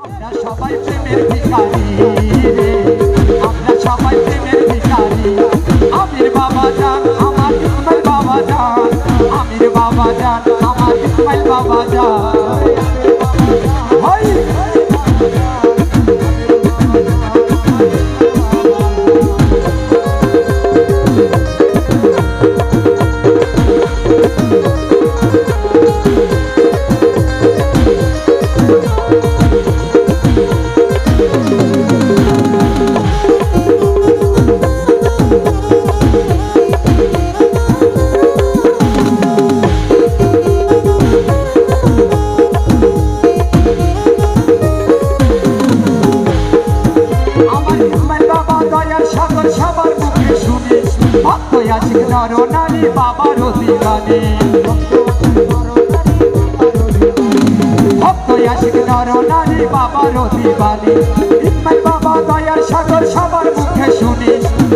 আমরা সবাই প্রেমের আমরা সবাই প্রেমের আমির বাবা আমার বাবা যান আমির বাবা আমার বাবা যান নর নারী বাবার অধিকারে ভক্ত আছিক নর নারী বাবার অধিকারে ইসমাইল বাবা দয়ার সাগর সবার মুখে শুনি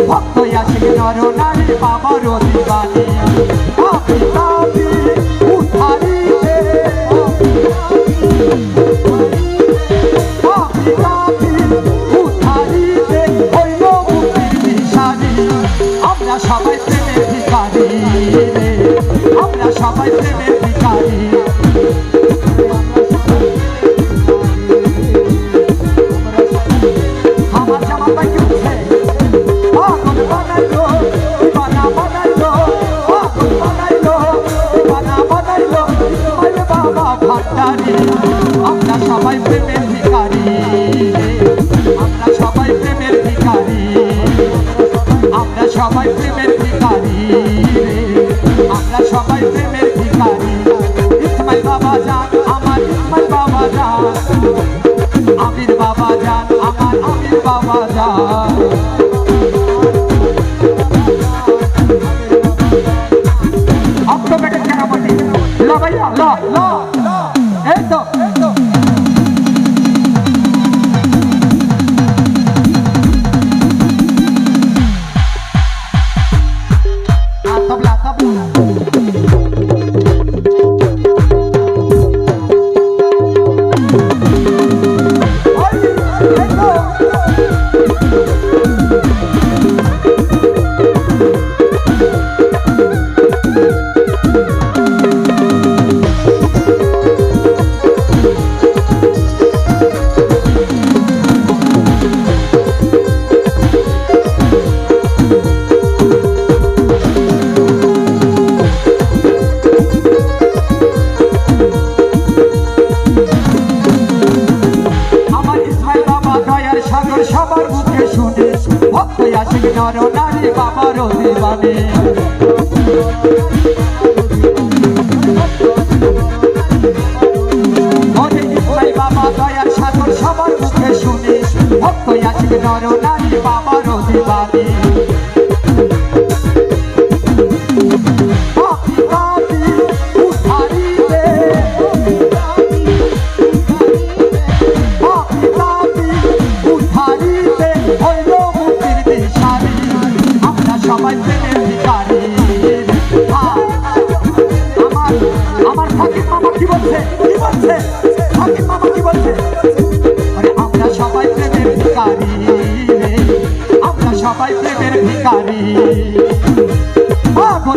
ভক্ত আছিক নর নারী বাবার অধিকারে বাবা ভান্ডারি, আমরা সবাই প্রেমের ভিকারি আমরা সবাই প্রেমের ভিকারি আমরা সবাই প্রেমের ভিকারি আমরা সবাই প্রেমের শুনে ভক্ত আসিক নর নারী বাবার দিবানে বাবা দয়ার সাগর, সবার মুখে শুনে ভক্ত আসিক নর নারী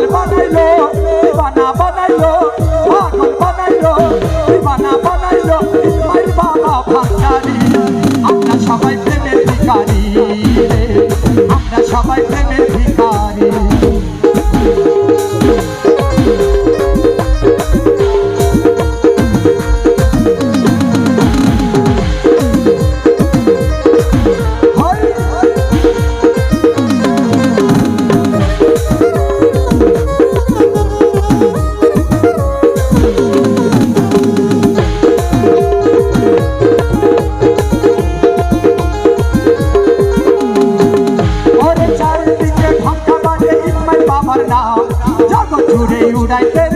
বানাইলো Good you.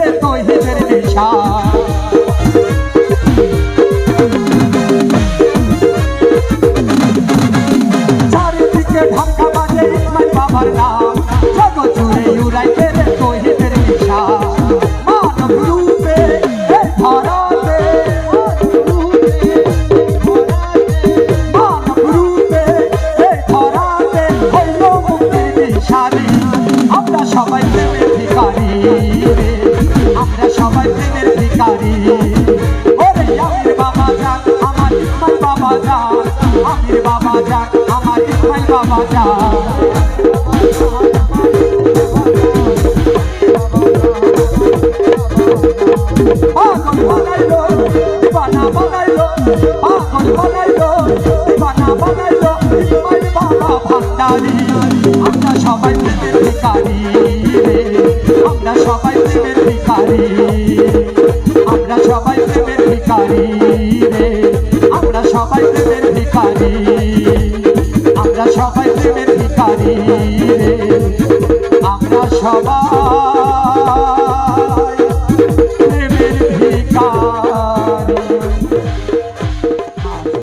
যান আমির বাবা যান আমার ইসমাইল বাবা সবাই আমরা সবাই আমরা সবাই